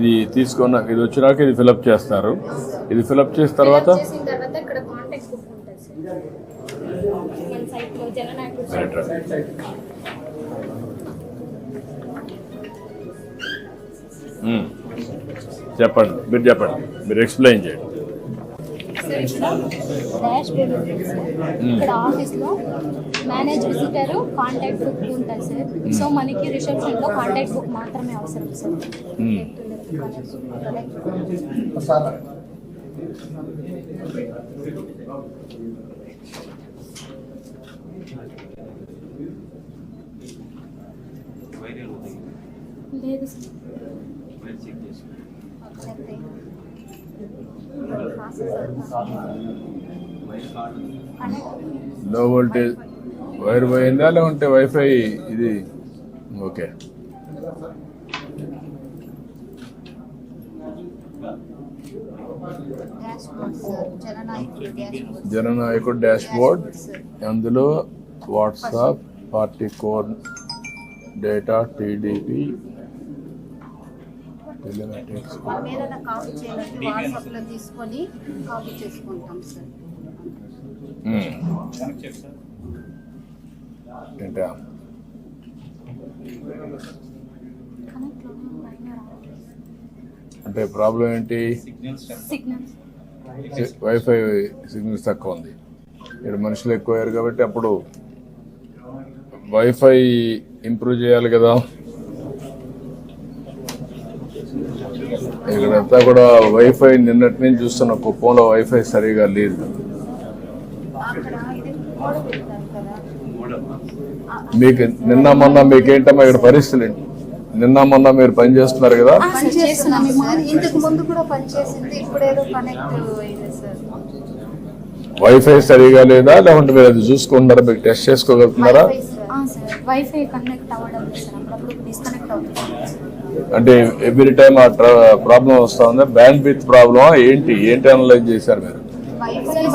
ఇది తీసుకున్న ఇది వచ్చినాక ఇది ఫిలప్ చేస్తారు. ఇది ఫిలప్ చేసిన తర్వాత. మ్మ్. చెప్పండి మీరు చెప్పండి. మీరు ఎక్స్ప్లెయిన్ చేయండి. సార్ ఇక్కడ డాష్ బోర్డ్ ఉంటుంది సార్. ఇక్కడ ఆఫీస్లో మేనేజ్ విజిటర్ కాంటాక్ట్ బుక్ ఉంటుంది సార్. సో మనకి రిసెప్షన్లో కాంటాక్ట్ బుక్ మాత్రమే అవసరం సార్. లేదు లో వోల్టేజ్ వైర్ పోయిందా? లేకుంటే వైఫై ఇది? Okay dashboard sir Jananayakudu dashboard Jananayakudu dashboard అందులో WhatsApp party core data TDP తీసుకొని కాపీ చేసుకుంటాం సార్. ఏంటా? అంటే ప్రాబ్లం ఏంటి? సిగ్నల్స్ వైఫై సిగ్నల్స్ తక్కువ ఉంది. ఇక్కడ మనుషులు ఎక్కువయ్యారు కాబట్టి అప్పుడు వైఫై ఇంప్రూవ్ చేయాలి కదా. ఇక్కడంతా కూడా వైఫై నిన్నటి నుంచి చూస్తున్న కుప్పంలో వైఫై సరిగా లేదు. మీకు నిన్న మొన్న మీకేంటమ్మా ఇక్కడ పరిస్థితులు ఏంటి? నిన్న మొన్న మీరు పని చేస్తున్నారు కదా? వైఫై సరిగా లేదా? లేకుంటే మీరు అది చూసుకుంటున్నారా? మీకు test చేసుకోగలుగుతున్నారా? Wifi sir. Sir. Wifi connect అవ్వడం లేదు సార్. అప్పుడప్పుడు డిస్కనెక్ట్ అవుతుంది. అంటే ఎవ్రీ టైం ఆ ప్రాబ్లం వస్తా ఉందా బ్యాండ్ విత్ ప్రాబ్లమా ఏంటి? ఏంటి అనలైజ్ చేశారు మీరు?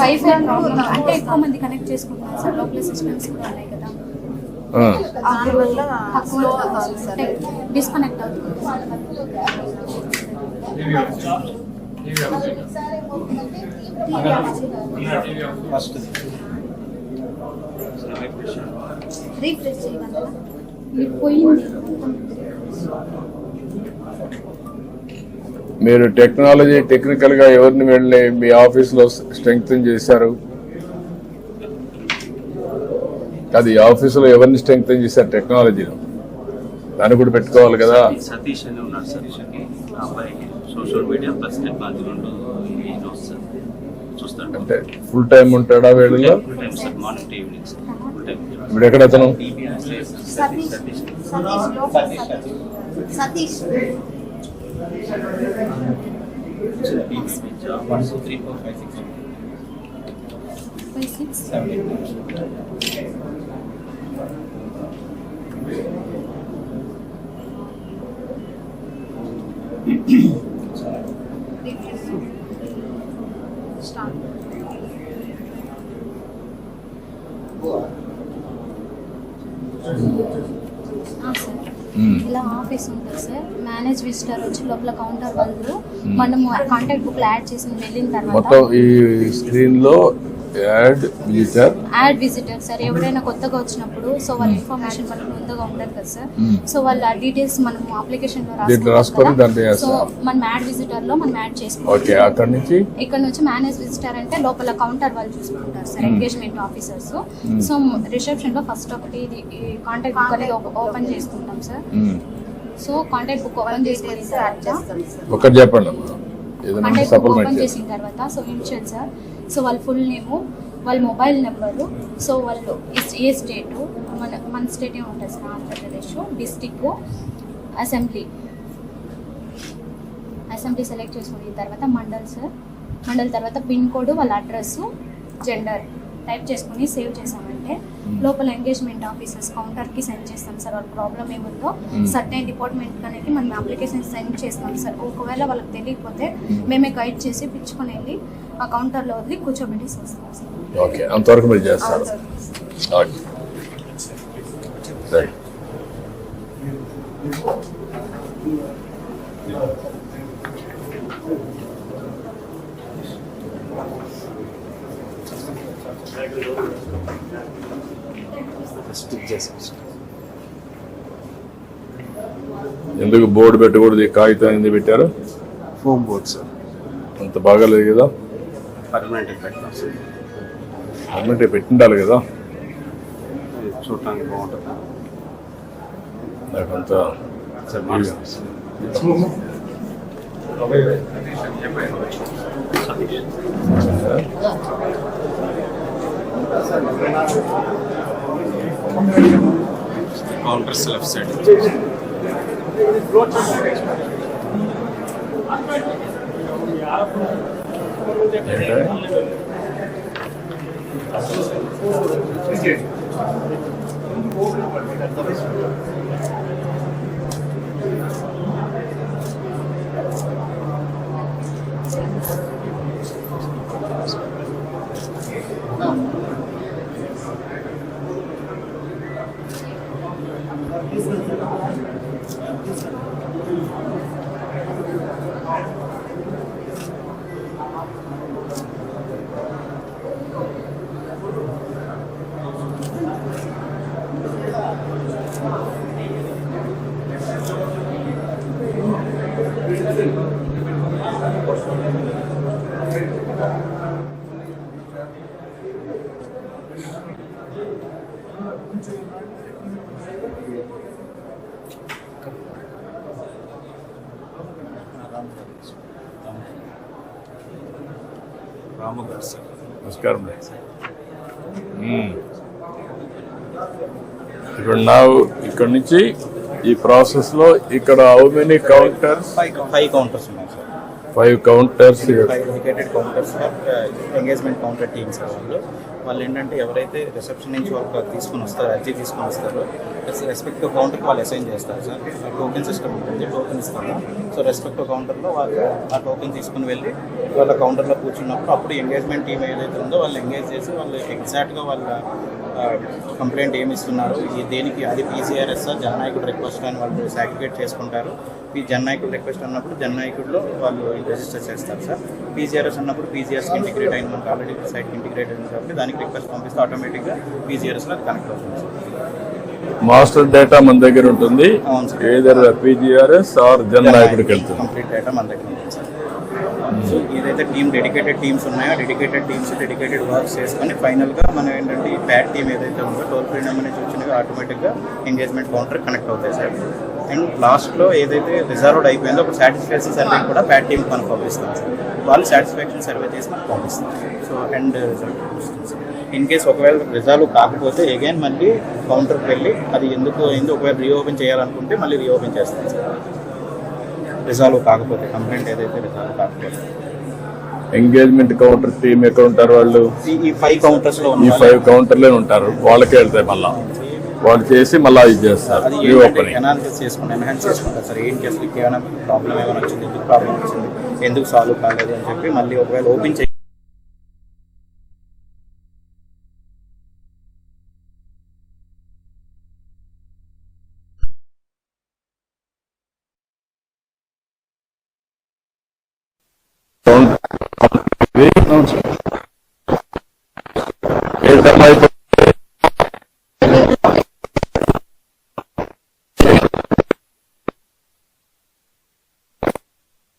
వైఫై ప్రాబ్లం అంటే ఎక్కువ మంది కనెక్ట్ చేసుకుంటున్నారు సార్. లోపల సిస్టమ్స్ కూడా ఉన్నాయి దానివల్ల స్లో సార్ డిస్కనెక్ట్ అవుతుంది రీఫ్రెష్ చేయగలరా పోయింది మీరు టెక్నాలజీ టెక్నికల్గా ఎవరిని వెళ్ళి మీ ఆఫీస్లో స్ట్రెంగ్త్ చేశారు? అది ఆఫీసులో ఎవరిని స్ట్రెంగ్త్ చేశారు టెక్నాలజీలో? దాన్ని కూడా పెట్టుకోవాలి కదా. సతీష్ అని ఉన్నాడు అబ్బాయికి సోషల్ మీడియా ప్లస్ టెక్నాలజీ రెండు ఇది వస్తుంది. చూస్తాడు. అంటే ఫుల్ టైం ఉంటాడా వీళ్ళలో? Full time sir morning to evening sir. Full time ఇప్పుడు ఎక్కడ అతను? సతీష్. సతీష్ సతీష్ లోపల Satish three four five six five six refresh start sir మ్మ్. ఇలా ఆఫీస్ ఉంటుంది సార్. మేనేజ్ విజిటర్ వచ్చి లోపల కౌంటర్ వాళ్ళు మనము కాంటాక్ట్ బుక్ యాడ్ చేసి వెళ్ళిన తర్వాత మొత్తం ఈ స్క్రీన్లో add visitor add visitor sir ఎవరైనా కొత్తగా వచ్చినప్పుడు సో వాళ్ళ ఇన్ఫర్మేషన్ మనకు ముందుగా ఉండదు కదా సార్. మ్మ్. సో వాళ్ళ డీటెయిల్స్ మనం అప్లికేషన్లో రాసుకొని సో. మనం యాడ్ విజిటర్లో మనం యాడ్ నుంచి? ఇక్కడ నుంచి మేనేజ్ విజిటర్ అంటే లోపల కౌంటర్ వాళ్ళు చూసుకుంటారు సార్ ఎంగేజ్మెంట్ ఆఫీసర్స్ సో రిసెప్షన్లో ఫస్ట్ ఒకటి ఇది కాంటాక్ట్ బుక్ అనేది ఓపెన్ చేసుకుంటాం sir. So contact book open sir. ఒకటి చెప్పండి ఓపెన్ చేసి చేసిన తర్వాత సో ఇనిషియల్ సార్. సో వాళ్ళ ఫుల్ నేము వాళ్ళ మొబైల్ నెంబరు సో వాళ్ళు ఏ స్టేటు మన మన స్టేట్ ఉంటుంది sir Andhra Pradesh district assembly. Assembly select చేసుకున్న తర్వాత మండల్ సార్. మండల్ తర్వాత పిన్ కోడ్ వాళ్ళ అడ్రస్ జెండర్ టైప్ చేసుకుని సేవ్ చేసామంటే లోపల ఎంగేజ్మెంట్ ఆఫీసర్స్ కౌంటర్కి సెండ్ చేస్తాం సార్. వాళ్ళ ప్రాబ్లం ఏముందో. సర్టైన్ డిపార్ట్మెంట్ అనేది మనం అప్లికేషన్ సెండ్ చేస్తాం సార్. ఒకవేళ వాళ్ళకి తెలియకపోతే మేమే గైడ్ చేసి పిచ్చుకొని వెళ్ళి ఆ కౌంటర్లో వదిలి కూర్చోబెట్టి మీరు చేస్తారు. ఎందుకు బోర్డు పెట్టకూడదు? కాగితం ఎందుకు పెట్టారు? Foam board sir. అంత బాగాలేదు కదా? పర్మనెంట్ పెట్టాం సార్ గవర్నమెంట్ పెట్టిండాలి కదా. చూడటానికి బాగుంటుంది. నాకంతా sir marks sir counters left Ramu garu sir నమస్కారం ఇప్పుడు నా ఇక్కడ నుంచి ఈ ప్రాసెస్లో ఇక్కడ how many counters five counters ఉన్నాయి sir five counters five dedicated counters engagement counter teams వాళ్ళు వాళ్ళు. ఏంటంటే ఎవరైతే రిసెప్షన్ నుంచి వాళ్ళు తీసుకుని వస్తారో అర్జీ తీసుకుని వస్తారో రెస్పెక్టివ్ కౌంటర్కి వాళ్ళు అసైన్ చేస్తారు సార్. టోకెన్ సిస్టమ్ ఉంటుంది టోకెన్ ఇస్తాము. సో రెస్పెక్టివ్ కౌంటర్లో వాళ్ళు ఆ టోకెన్ తీసుకుని వెళ్ళి వాళ్ళ కౌంటర్లో కూర్చున్నప్పుడు అప్పుడు ఎంగేజ్మెంట్ టీమ్ ఏదైతే ఉందో వాళ్ళు ఎంగేజ్ చేసి వాళ్ళు ఎగ్జాక్ట్గా వాళ్ళ కంప్లైంట్ ఏమి ఇస్తున్నారు ఈ దేనికి అది పీసీఆర్ఎస్ జననాయకుడు రిక్వెస్ట్ అని వాళ్ళు సాటిఫికేట్ చేసుకుంటారు. ఈ జననాయకుడు రిక్వెస్ట్ అన్నప్పుడు జననాయకుడిలో వాళ్ళు రిజిస్టర్ చేస్తారు సార్. పీసీఆర్ఎస్ అన్నప్పుడు పీసీఆర్ఎస్కి ఇంటిగ్రేట్ అయిన మనకు ఆల్రెడీ సైట్కి ఇంటిగ్రేట్ అయింది కాబట్టి దానికి రిక్వెస్ట్ పంపిస్తే ఆటోమేటిక్గా పీసీఆర్ఎస్లో అది కనెక్ట్ అవుతుంది సార్. మాస్టర్ డేటా మన దగ్గర ఉంటుంది. ఏదర్ పీజీఆర్ఎస్ ఆర్ జన్ నాయకుడికి వెళ్తుంది. కంప్లీట్ డేటా మన దగ్గర ఉంటుంది సార్. సో ఏదైతే టీమ్ డెడికేటెడ్ టీమ్స్ ఉన్నాయో డెడికేటెడ్ టీమ్స్ డెడికేటెడ్ వర్క్స్ చేసుకొని ఫైనల్గా మనం ఏంటంటే ఈ ప్యాడ్ టీమ్ ఏదైతే ఉందో టోల్ ఫ్రీ నెంబర్ నుంచి వచ్చినవి ఆటోమేటిక్గా ఎంగేజ్మెంట్ కౌంటర్ కనెక్ట్ అవుతాయి సార్. అండ్ లాస్ట్లో ఏదైతే రిజర్వ్డ్ అయిపోయిందో ఒక సాటిస్ఫాక్షన్ సర్వే కూడా ప్యాడ్ టీమ్ మనకు పంపిస్తాం సార్ వాళ్ళు సాటిస్ఫాక్షన్ సర్వే చేసి మనకు పంపిస్తాం సో అండ్ రిజల్ట్ వస్తుంది సార్ ఇన్ కేస్ ఒకవేళ రిజాల్వ్ కాకపోతే అగైన్ మళ్ళీ కౌంటర్కి వెళ్ళి అది ఎందుకు అయింది ఒకవేళ రీఓపెన్ చేయాలనుకుంటే మళ్ళీ రీఓపెన్ చేస్తాం సార్. రిజాల్వ్ కాకపోతే కంప్లైంట్ ఏదైతే రిజాల్వ్ కాకపోతే. ఎంగేజ్మెంట్ కౌంటర్ టీమ్ ఎక్కడ ఉంటారు వాళ్ళు ఈ- ఈ ఫైవ్ కౌంటర్స్లో ఈ ఫైవ్ కౌంటర్లే ఉంటారు. వాళ్ళకే వెళ్తాయి మళ్ళా. వాళ్ళు చేసి మళ్ళా ఇది చేస్తారు. ఎనాలిసిస్ చేసుకుంటే ఎన్హాన్స్ చేసుకుంటారు సార్? ఏంటి అసలు ఏమైనా ప్రాబ్లం ఏమైనా వచ్చింది? ఎందుకు ప్రాబ్లం వచ్చింది? ఎందుకు సాల్వ్ కాలేదు అని చెప్పి మళ్ళీ ఒకవేళ ఓపెన్ చేసి కౌంటర్